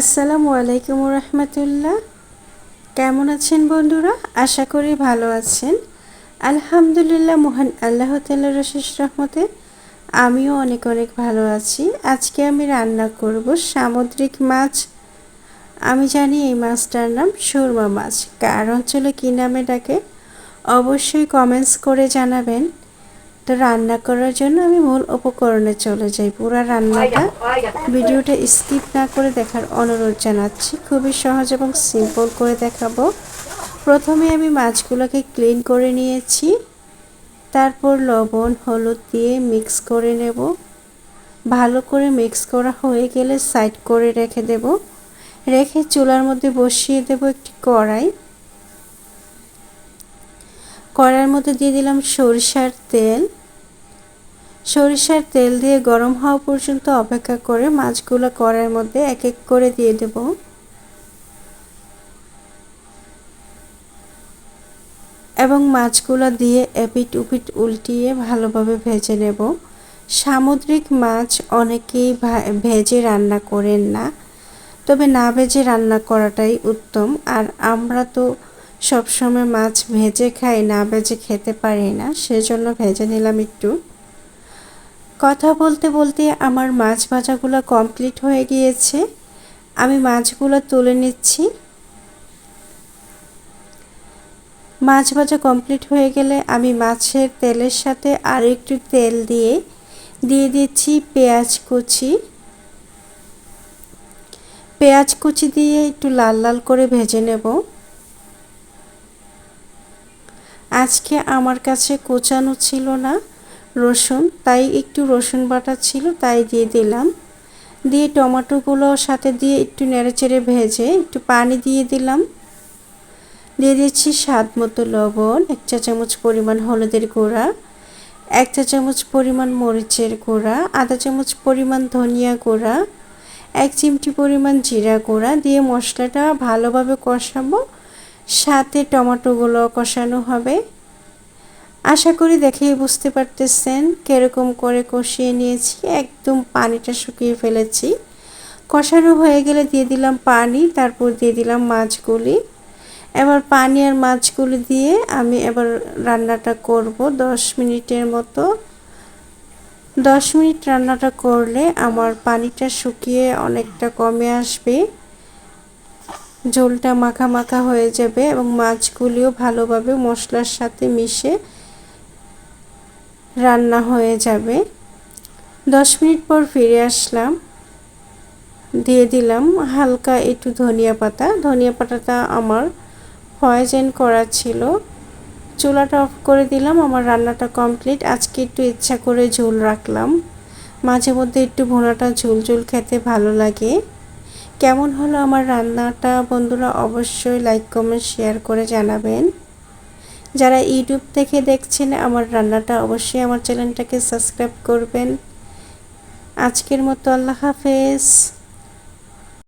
আসসালামু আলাইকুম রহমতুল্লাহ কেমন আছেন বন্ধুরা? আশা করি ভালো আছেন। আলহামদুলিল্লাহ মহান আল্লাহ রশিস রহমতে আমিও অনেক অনেক ভালো আছি। আজকে আমি রান্না করব সামুদ্রিক মাছ। আমি জানি এই মাছটার নাম সুরমা মাছ। কার অঞ্চলে কী নামে ডাকে? অবশ্যই কমেন্টস করে জানাবেন। তো রান্না করার জন্য আমি মূল উপকরণে চলে যাই। পুরো রান্নাটা ভিডিওটা স্কিপ না করে দেখার অনুরোধ জানাচ্ছি। খুবই সহজ এবং সিম্পল করে দেখাবো। প্রথমে আমি মাছগুলোকে ক্লিন করে নিয়েছি। তারপর লবণ, হলুদ দিয়ে মিক্স করে নেব। ভালো করে মিক্স করা হয়ে গেলে সাইড করে রেখে দেব। রেখে চুলার মধ্যে বসিয়ে দেব একটি কড়াই। কড়াইয়ের মধ্যে দিয়ে দিলাম সরিষার তেল। সরিষার তেল দিয়ে গরম হওয়া পর্যন্ত অপেক্ষা করে মাছগুলো কড়াইয়ের মধ্যে এক এক করে দিয়ে দেব। এবং মাছগুলো দিয়ে এপিট উপিট উল্টিয়ে ভালোভাবে ভেজে নেব। সামুদ্রিক মাছ অনেকেই ভেজে রান্না করেন না, তবে না ভেজে রান্না করাটাই উত্তম। আর আমরা তো সবসময় মাছ ভেজে খাই, না ভেজে খেতে পারি না, সেজন্য ভেজে নিলাম একটু। কথা বলতে বলতে আমার মাছ ভাজাগুলো কমপ্লিট হয়ে গিয়েছে। আমি মাছগুলো তুলে নিচ্ছি। মাছ ভাজা কমপ্লিট হয়ে গেলে আমি মাছের তেলের সাথে আর একটু তেল দিয়ে দিয়ে দিচ্ছি পেঁয়াজ কুচি। পেঁয়াজ কুচি দিয়ে একটু লাল লাল করে ভেজে নেব। আজকে আমার কাছে কোচানো ছিল না। রসুন, তাই একটু রসুন বাটা ছিল, তাই দিয়ে দিলাম। দিয়ে টমেটোগুলো সাথে দিয়ে একটু নেড়েচেড়ে ভেজে একটু পানি দিয়ে দিলাম। দিয়ে দিচ্ছি স্বাদ মতো লবণ, এক চা চামচ পরিমাণ হলুদের গুঁড়া, এক চা চামচ পরিমাণ মরিচের গুঁড়া, আধা চামচ পরিমাণ ধনিয়া গুঁড়া, এক চিমটি পরিমাণ জিরা গুঁড়া দিয়ে মশলাটা ভালোভাবে কষাবো। সাথে টমেটোগুলো কষানো হবে। আশা করি দেখেই বুঝতে পারতেছেন কীরকম করে কষিয়ে নিয়েছি। একদম পানিটা শুকিয়ে ফেলেছি। কষানো হয়ে গেলে দিয়ে দিলাম পানি, তারপর দিয়ে দিলাম মাছগুলি। এবার পানি আর মাছগুলি দিয়ে আমি এবার রান্নাটা করব দশ মিনিটের মতো। দশ মিনিট রান্নাটা করলে আমার পানিটা শুকিয়ে অনেকটা কমে আসবে। ঝোলটা মাখা মাখা হয়ে যাবে এবং মাছগুলিও ভালোভাবে মশলার সাথে মিশে রান্না হয়ে যাবে। দশ মিনিট পর ফিরে আসলাম। দিয়ে দিলাম হালকা একটু ধনিয়া পাতা। ধনিয়া পাতাটা আমার পয়জেন করা ছিল। চুলাটা অফ করে দিলাম, আমার রান্নাটা কমপ্লিট। আজকে একটু ইচ্ছা করে ঝোল রাখলাম। মাঝে মধ্যে একটু ভোনাটা ঝোল ঝোল খেতে ভালো লাগে। কেমন হলো আমার রান্নাটা? বন্ধুরা অবশ্যই লাইক কমেন্ট শেয়ার করে জানাবেন। যারা ইউটিউব থেকে দেখছেন, আমার রান্নাটা অবশ্যই আমার চ্যানেলটাকে সাবস্ক্রাইব করবেন। আজকের মতো আল্লাহ হাফেজ।